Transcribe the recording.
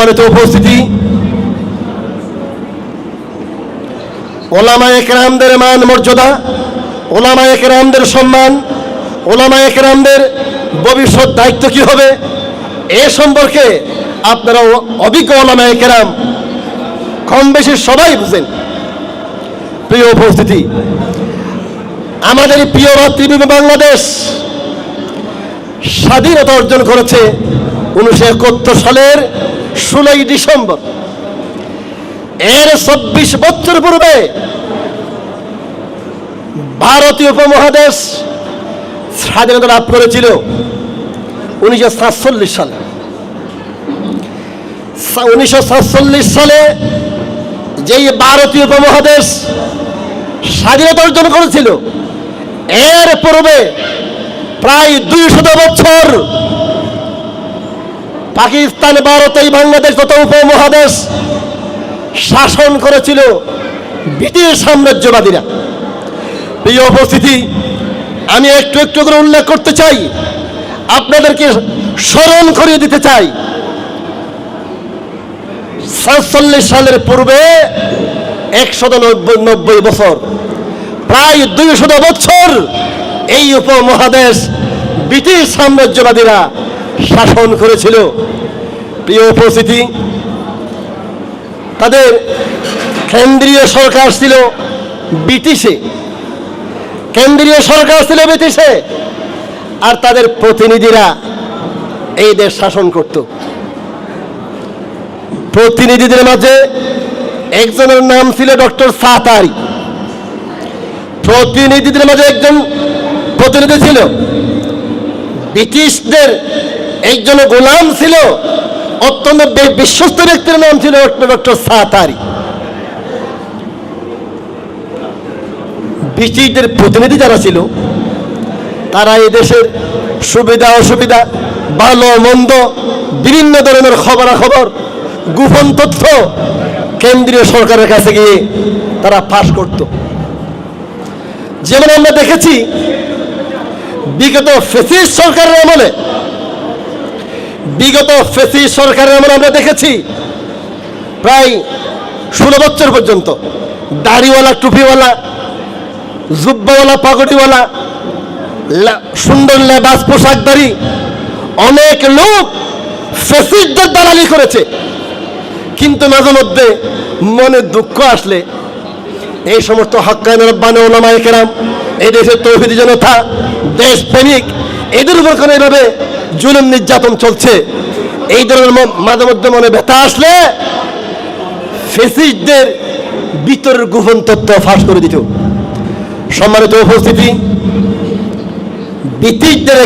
সম্মানিত উপস্থিতি। ওলামা একরামদের মান, মর্যাদা ওলামা একরামদের সম্মান ওলামা একরামদের ভবিষ্যৎ দায়িত্ব কি হবে, এ সম্পর্কে আপনারা অভিজ্ঞ ওলামা একরাম কম বেশি সবাই বুঝেন। প্রিয় উপস্থিতি, আমাদের প্রিয় মাতৃভূমি বাংলাদেশ স্বাধীনতা অর্জন করেছে উনিশশো একাত্তর সালের ষোলোই ডিসেম্বর। এর চব্বিশ বছর পূর্বে ভারতীয় উপমহাদেশ স্বাধীনতা লাভ করেছিল উনিশশো সাতচল্লিশ সালে। উনিশশো সাতচল্লিশ সালে যেই ভারতীয় উপমহাদেশ স্বাধীনতা অর্জন করেছিল, এর পূর্বে প্রায় দুই শত বছর পাকিস্তান, ভারত এই বাংলাদেশ তথা উপমহাদেশ শাসন করেছিল ব্রিটিশ সাম্রাজ্যবাদীরা। প্রিয় উপস্থিতি, আমি একটু একটু করে উল্লেখ করতে চাই, আপনাদেরকে স্মরণ করিয়ে দিতে চাই। সাতচল্লিশ সালের পূর্বে একশত নব্বই নব্বই বছর, প্রায় দুইশত বছর এই উপমহাদেশ ব্রিটিশ সাম্রাজ্যবাদীরা শাসন করেছিল। প্রিয় উপস্থিতি, তাদের কেন্দ্রীয় সরকার ছিল ব্রিটিশে। কেন্দ্রীয় সরকার ছিল ব্রিটিশে। আর তাদের প্রতিনিধিরা এই দেশ শাসন করত। প্রতিনিধিদের মাঝে একজনের নাম ছিল ডক্টর সাতারি প্রতিনিধিদের মাঝে একজন প্রতিনিধি ছিল। ব্রিটিশদের একজন গোলাম ছিল, অত্যন্ত বিশ্বস্ত ব্যক্তির নাম ছিল ডক্টর সাতারি। ব্রিটিশদের প্রতিনিধি যারা ছিল, তারা দেশের সুবিধা, অসুবিধা, ভালো, মন্দ, বিভিন্ন ধরনের খবরাখবর, গোপন তথ্য কেন্দ্রীয় সরকারের কাছে গিয়ে তারা পাশ করত। যেমন আমরা দেখেছি, বিগত ফেসিস সরকারের আমলে বিগত ফেসি সরকারের আমলে আমরা দেখেছি। প্রায় ষোলো বছর পর্যন্ত দাড়িওয়ালা, টুপিওয়ালা, জুব্বাওয়ালা, পাগড়িওয়ালা সুন্দর লেবাস পোশাকধারী অনেক লোক ফেসিসদের দালালি করেছে। কিন্তু মাঝে মধ্যে মনে দুঃখ আসলে এই সমস্ত হাক্কায়ন রব্বানে ওলামায়ে কেরাম, এই দেশের তৌহিদি জনতা, দেশপ্রেমিক, এদের উপর কোনো এভাবে জুলুম নির্যাতন চলছে। এই ধরনের মাঝে মধ্যে মনে ব্যথা আসলে ফেসিসদের ভিতরের গোপন তথ্য ফাঁস করে দিত। সম্মানিত উপস্থিতি, ব্রিটিশদের